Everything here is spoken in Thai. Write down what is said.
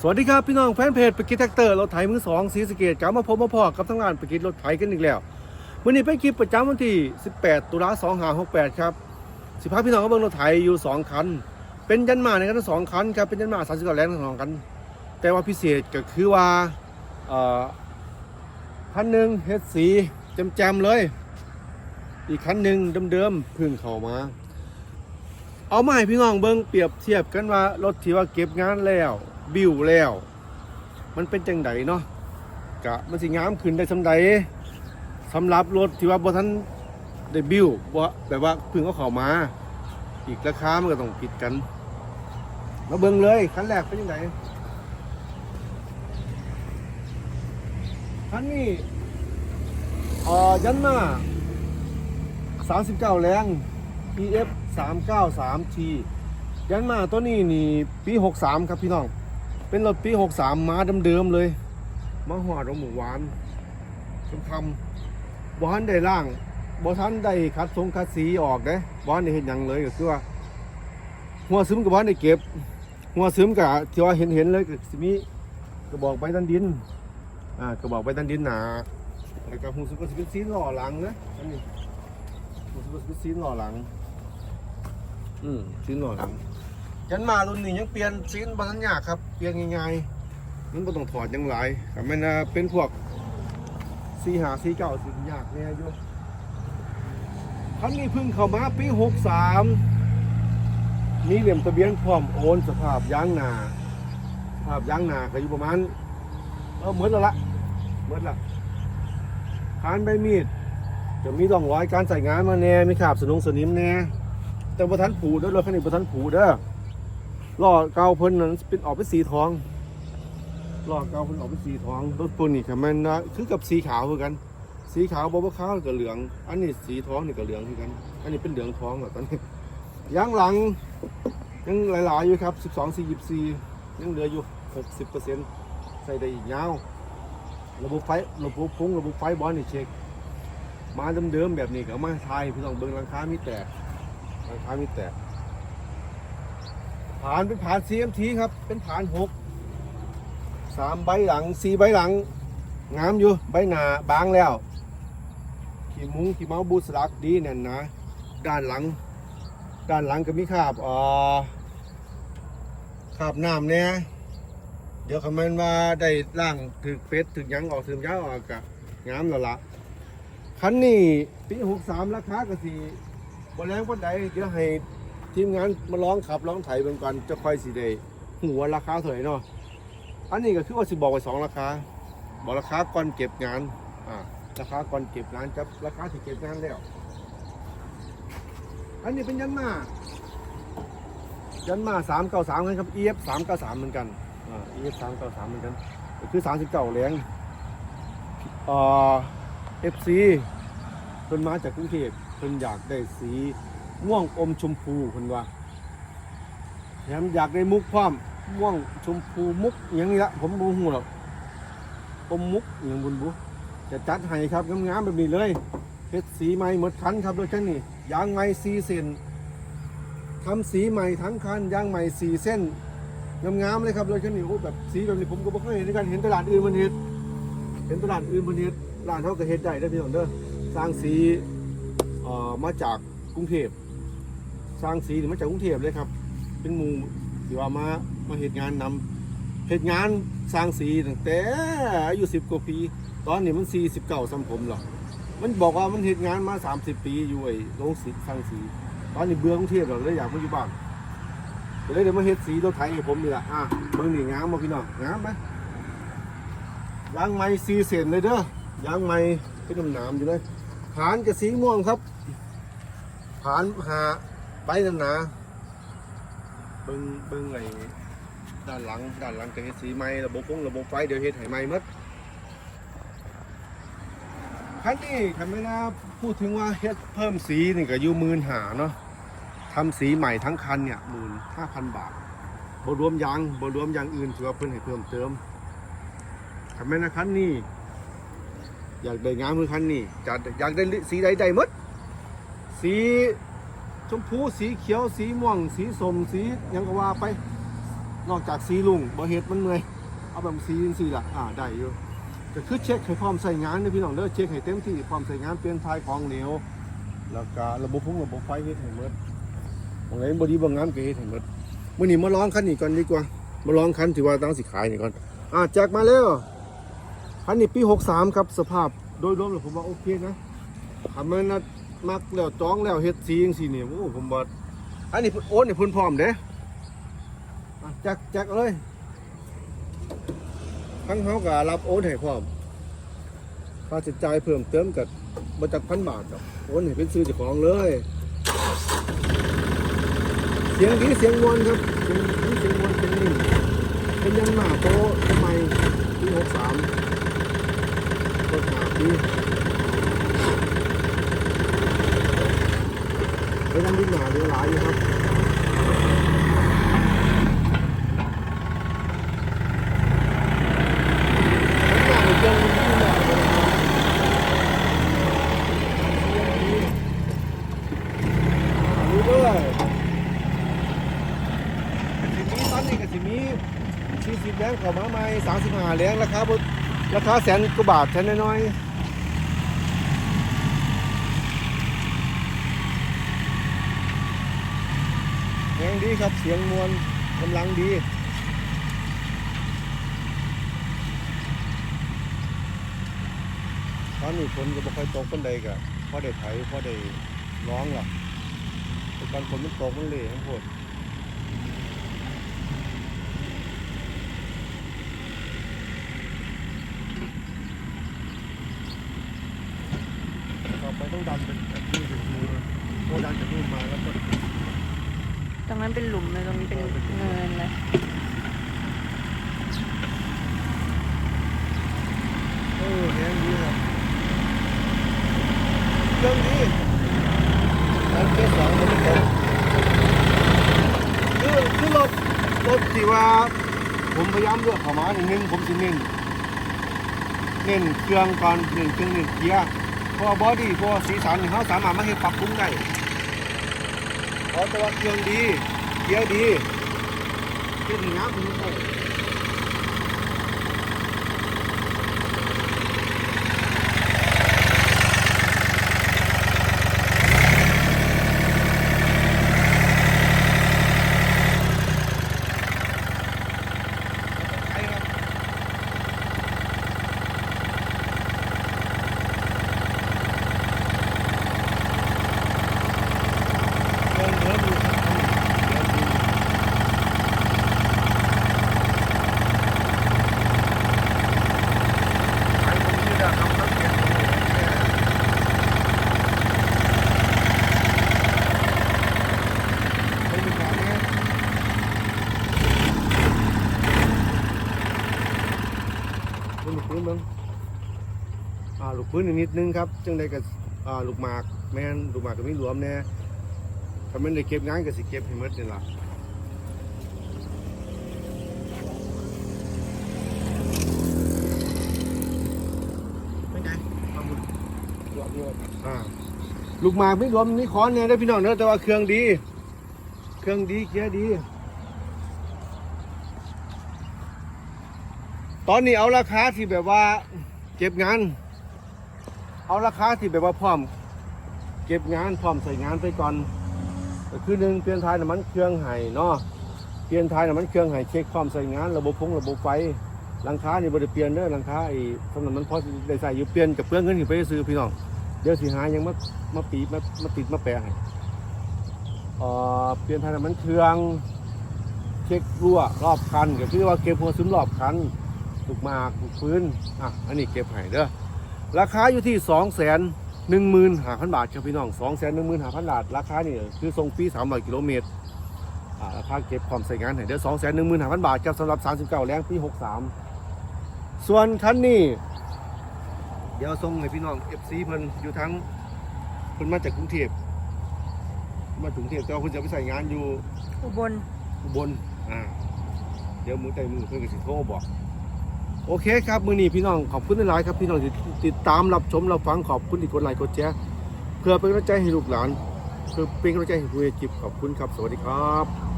สวัสดีครับพี่น้องแฟนเพจปกิจแท็กเตอร์รถไถมือสองสีสเกตกลับมาพบมาพอกับทั้งงานปกิจรถไถกันอีกแล้ววันนี้เป็นคลิปประจำวันที่ 18 ตุลา2568 ครับสิพาพี่น้องก็เบิ่งรถไถอยู่ 2 คัน เป็นยันมาในกันทั้งสองคันครับเป็นยันมา39แรงทั้งสองคันแต่ว่าพิเศษก็คือว่าอ่อคันหนึ่งเฮ็ดสีแจมๆเลย อีกคันหนึ่งเดิมๆพึ่งเข้ามา เอามาให้พี่น้องเบิ่งเปรียบเทียบกันว่ารถที่ว่าเก็บงานแล้ว บิวแล้ว มันเป็นจังไดเนาะกะมันสิงามขึ้นได้สำใดสำหรับรถที่ว่าบ่ทันได้บิวบ่แบบว่าเพิ่งเอาเข้ามา อีกราคามันก็ต้องผิดกันมาเบิ่งเลยคันแรกเป็นยังไงคันนี้เอ่อยันมา39 แรง EF 393T ยันมาตัวนี้นี่ปี 63 ครับพี่น้อง เป็นรถปี 63 มาเดิมๆเลย มาหอดเอาหมูหวานคำคำบ่ทันได้ล่างบ่ทันได้คัดทรงคัดสีออกเด้บ่ทันได้เห็นยังเลยก็คือว่า หัวซึมกับบ่ทันได้เก็บ หัวซึมกับที่ว่าเห็นเห็นเลยก็สิมีกระบอกใบตันดิน อ่ากระบอกใบตันดินหนาแล้วก็หูซึมก็สิเป็นสีหล่อหลังนะอันนี้หูซึมก็สิเป็นสีหล่อหลัง อืมสีหล่อหลัง ยันมารุ่นนี้ยังเปลี่ยนซีนบทันยากครับ เปลี่ยนง่ายๆมันบ่ต้องถอดยังหลายแต่มันน่ะเป็นพวกซีหาซีเก่าสิยากแน่อยู่คันนี้พิ่งเข้ามาปีหกสามมีเหลี่ยมทะเบียนพร้อมโอนสภาพยางหนาสภาพยางหนาก็อยู่ประมาณเออเหมือนแล้วละเหมือนละคานใบมีดจะมีร่องรอยการใส่งานมาแน่มีขาบสนุงสนิมแน่แต่บ่ทันผูเด้อรถคันนี้บ่ทันผูเด้อ ล้อเกาเพิ่นนั้นเป็นออกเป็นสีทองล้อเกาเพิ่นออกเป็นสีทองรถปุ่นนี่ค่ะมันนะคือกับสีขาวคือกัน สีขาวบ่บ่ขาวกับเหลือง อันนี้สีทองนี่ก็เหลืองคือกัน อันนี้เป็นเหลืองทองอะตอนนี้ยางหลังยังหลายๆอยู่ครับ12 44ยังเหลืออยู่ 60%ใส่ได้อีกยาวระบบไฟระบบพุ่งระบบไฟบอลนี่เช็คมาเดิมๆแบบนี้ก็เอามาทายพี่น้องเบิ่งราคามีแตกราคามีแตกผ่านเป็นผ่าน CMT ครับ เป็นผ่านหกสามใบหลังสี่ใบหลังงามอยู่ใบหนาบางแล้ว ขี่มุ้งขี่เมาส์บูสลักดีแน่นนะด้านหลัง ด้านหลังก็มีคาบอ่อคาบน้ำเนี่ยเดี๋ยวคำมันว่าได้ล่างถึกเป็ดถึกยังออกถึกยังออกกะงามแล้วละคันนี้ปีหกสามราคากะสีบนแรงบนใดเดี๋ยวให้ ทีมงานมาร้องขับร้องไถเบิ่งก่อนจะค่อยสิได้หัวราคาเท่าไหร่เนาะอันนี้ก็คือว่าสิบอกไว้สองราคาบอกราคาก่อนเก็บงานอ่าราคาก่อนเก็บงานกับราคาที่เก็บงานแล้วอันนี้เป็นยันมายันมาสามเก้าสามครับ EF สามเก้าสามเหมือนกันอ่า EF สามเก้าสามเหมือนกันคือสามสิบเก้าแรงเอ่อ FC เพิ่นมาจากกรุงเทพเพิ่นอยากได้สี ม่วงอมชมพูคนว่าแถมอยากได้มุกพร้อมม่วงชมพูมุกอย่างนี้ละผมบูหูหรอกอมมุกอย่างบุญบุจะจัดให้ครับงามๆแบบนี้เลยเพชรสีใหม่หมดคันครับโดยเช่นนี้ยางใหม่สีเส้นทำสีใหม่ทั้งคันยางใหม่สีเส้นงามๆเลยครับโดยเช่นนี้โอ้แบบสีแบบนี้ผมก็ไม่เคยเห็นกันเห็นตลาดอื่นมันเห็นเห็นตลาดอื่นมันเห็นร้านเขาก็เห็นได้ได้พี่น้องเด้อสร้างสีเอ่อมาจากกรุงเทพ สร้างสีนี่มาจากกรุงเทพเลยครับ เป็นหมู่ที่ว่ามามาเหตุงานนำเหตุงานสร้างสีตั้งแต่อายุสิบกว่าปี ตอนนี้มันสี่สิบเก้าสัมผมหรอกมันบอกว่ามันเหตุงานมาสามสิบปีอยู่ไอ้โรงสีสร้างสี ตอนนี้เบื่อกรุงเทพแล้วเลยอยากมาอยู่บ้านเลยเดี๋ยวมาเฮ็ดสีรถไถให้ผมนี่แหละอะเบิ่งนี่งามมาพี่น้องงามไหมยางไม้สีเส้นเลยเด้อยางไม้เป็นน้ำหนามอยู่เลย ฐานกับสีม่วงครับ ฐานหา ใบนั่นนะเบิ้งเบิ้งไอ้ด้านหลังด้านหลังจะเฮ็ดสีใหม่ระบบฟงระบบไฟเดี๋ยวเฮ็ดให้ใหม่หมดคันนี้คันไม่น่าพูดถึงว่าเฮ็ดเพิ่มสีนี่ก็อยู่หมื่นหาเนาะทำสีใหม่ทั้งคันเนี่ยหมื่นห้าพันบาทบรวมยางบรวมยางอื่นถือว่าเพิ่นให้เพิ่มเติมคันไม่น่าคันนี้อยากได้งามคือคันนี้จะอยากได้สีใดได้หมดสี ชมพูสีเขียวสีม่วง สีสมสียังก็ว่าไป นอกจากสีลุงบ่เฮ็ดมันเมื่อยเอาแบบสีสีละอ่าได้อยู่ก็คือเช็คให้พร้อมใส่งานเด้อพี่น้องเด้อเช็คให้เต็มที่พร้อมใส่งานเปลี่ยนทายของเหลวแล้วก็ระบบพุ่งระบบไฟเฮ็ดให้หมดตรงไหนบ่ดีบ่งามก็เฮ็ดให้หมดมื้อนี้มาลองคันนี้ก่อนดีกว่ามาลองคันที่ว่าตั้งสิขายนี่ก่อนอ่าแจกมาแล้วคันนี้ปี 63 ครับสภาพโดยรวมแล้วผมว่าโอเคนะทำมันนะ มักแล้วจ้องแล้วเฮ็ดสีจังซี่นี่โอ้ผมว่าอันนี้เพิ่นโอนให้เพิ่นพร้อมเด้อะจ็คแจ็คเลยทั้งเขาก็รับโอนให้พร้อมค่าใช้จ่ายเพิ่มเติมกับมาจากพันบาทกับโอนให้เป็นซื้อเจ้าของเลย เสียงดีเสียงมวนครับเสียงดีเสียงมวนเสียงนิ่มเป็นยันหมาโตทำไมปีหกสามรถหาปี เป็นยังดิ้นหนาเรือหลายอยู่ครับรู้ด้วยสิมีตอนนี้ก็สิบแรงเข้ามาใหม่สามสิบห้าแรงราคาราคาแสนกว่าบาทแสนน้อยๆ แรงดีครับเสียงมวลกำลังดีตอนนี้ฝนก็บ่ค่อยตกปานใดก็พอได้ไถพอได้ร้องล่ะแต่ตอนฝนมันตกมันเละทั้งโพดต่อไปต้องดันเป็นแบบนี้ถึงมือโคดันจากนู่นมาแล้วก็ ตรงนั้นเป็นหลุมเลยตรงนี้เป็นเนินเลยเออแรงดีครับเรื่องดีอันเกสองมันไม่ตกคือคือรถรถที่ว่า ผมพยายามเลือกเข้ามาหนึ่งผมสิเน้นเน้นเครื่องก่อนเน้นเครื่องเน้นเกียร์เพราะว่าบอดี้เพราะว่สีสันเขาสามารถมาเฮ็ดปรับปรุงได้ เพราะแต่ว่าเครื่องดีเกียร์ดีเครื่องงามผมใส่ ใช่ครับเดินเดินดูครับเดินดูไอ้ตรงนี้นะทำน้ำเกลือตรงนี้เนี่ยไม่มีการเนี่ย เป็นลูกปืนเบิ้ง อ่าลูกปืนอีกนิดนึงครับจังใดกับอ่าลูกหมากแม่นลูกหมากก็มีหลวมแน่ถ้ามันได้เก็บงานก็สิเก็บให้หมดนี่ล่ะเป็นไงความรู้อ่าลูกหมากไม่รวมนี่ขอเนี่ยได้อพี่น้องเนอะแต่ว่าเครื่องดี เครื่องดีเกียร์ดี ตอนนี้เอาราคาที่แบบว่าเก็บงาน เอาราคาที่แบบว่าพร้อม เก็บงานพร้อมใส่งานไปก่อนก็คือหนึ่งเปลี่ยนทายน้ำมันเครื่องไห้เนาะเปลี่ยนทายน้ำมันเครื่องไห้เช็คความใส่งาน ระบบพงระบบไฟหลังคานี่บริเปลี่ยนเด้อหลังคาไอ้สำนักมันพอได้ใส่อยู่เปลี่ยนกับเปลืองเงินที่ไปซื้อพี่น้องเดี๋ยวสิหายังมามาปีมามาติดมาแปะให้เอ่อเปลี่ยนทายน้ำมันเครื่องเช็ครั่วรอบคันก็คือว่าเก็บหัวซึมรอบคันลูกมากลูกปืนอะอันนี้เก็บให้เด้อ ราคาอยู่ที่สองแสนหนึ่งหมื่นห้าพันบาทครับพี่น้องสองแสนหนึ่งหมื่นห้าพันบาท ราคานี่คือทรงฟรีสามร้อยกิโลเมตรอ่าราคาเก็บความใส่งานให้เด้อสองแสนหนึ่งหมื่นห้าพันบาทครับสำหรับสามสิบเก้าแรงปีหกสามส่วนคันนี้ เดี๋ยวส่งให้พี่น้องเอฟซีเพิ่นอยู่ทั้งเพิ่นมาจากกรุงเทพมาถึงกรุงเทพแต่ว่าเพิ่นจะไปใส่งานอยู่อุบลอุบลอ่าเดี๋ยวมือใต้มือเพื่อนก็สิโทรบอก โอเคครับมือนี้พี่น้องขอบคุณหลายครับพี่น้องที่ติดตามรับชมรับฟังขอบคุณที่กดไลค์กดแชร์เพื่อเป็นกำลังใจให้ลูกหลานเพื่อเป็นกำลังใจให้ผู้เอจิบขอบคุณครับ สวัสดีครับ